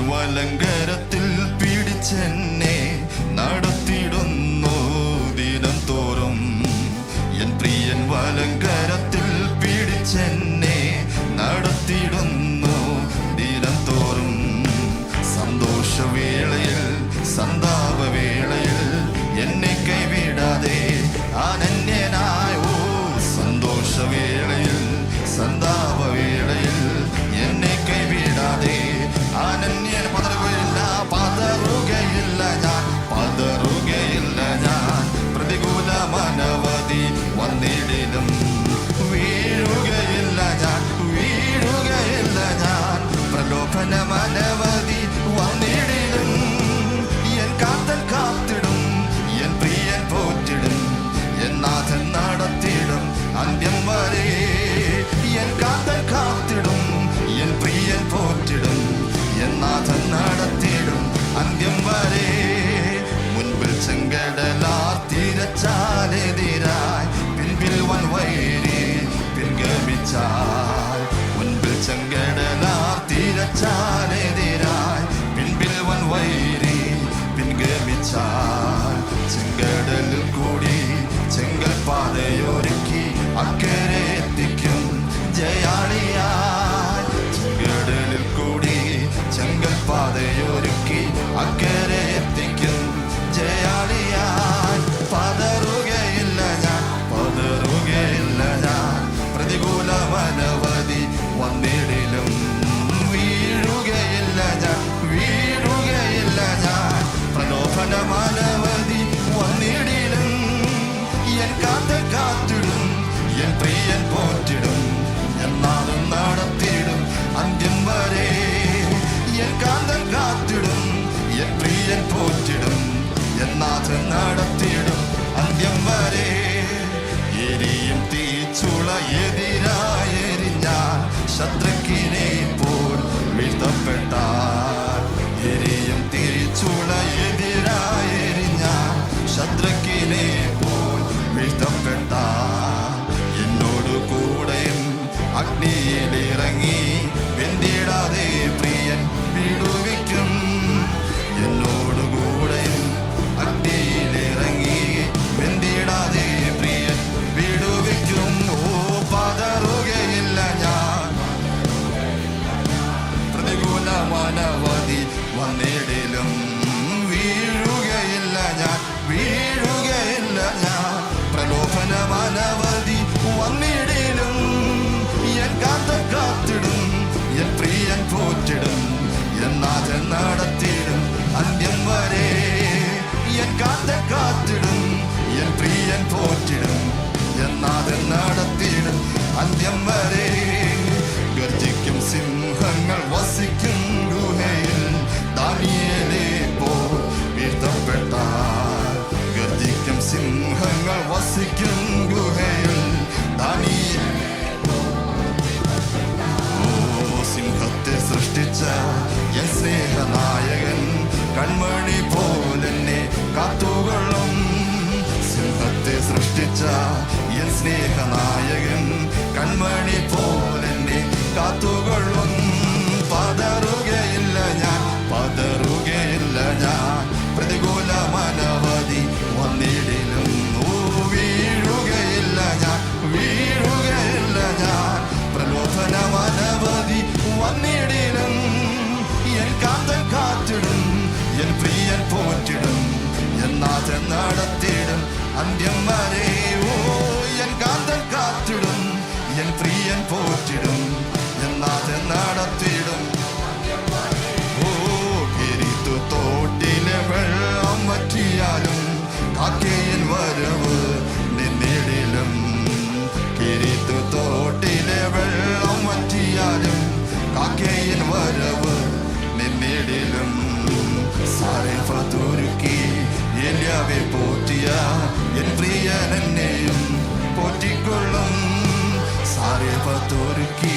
വലങ്കരത്തിൽ പിടിച്ചെന്നെ നടത്തിടുന്നു. N N പ്രിയൻ പോറ്റിടും അന്ത്യം വരെ. N N പ്രിയൻ പോറ്റിടും അന്ത്യം വരെ. പിൻപിൽ വൻ വൈരി പിൻഗമിച്ചാൽ. മുൻപിൽ ചെങ്കട tired and did I been built one way. പള്ളിയിലിറങ്ങി സ്നേഹനായകൻ കൺമണി പോലെ കാത്തുകൊള്ളു. torque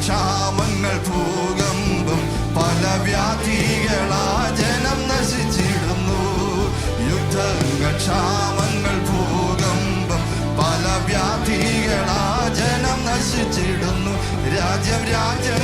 ക്ഷാമങ്ങൾ ഭൂകമ്പം പല വ്യാധികളാ ജനം നശിച്ചിടുന്നു. യുദ്ധങ്ങൾ ക്ഷാമങ്ങൾ ഭൂകമ്പം പല വ്യാധികളാ ജനം നശിച്ചിടുന്നു. രാജ്യം രാജ്യം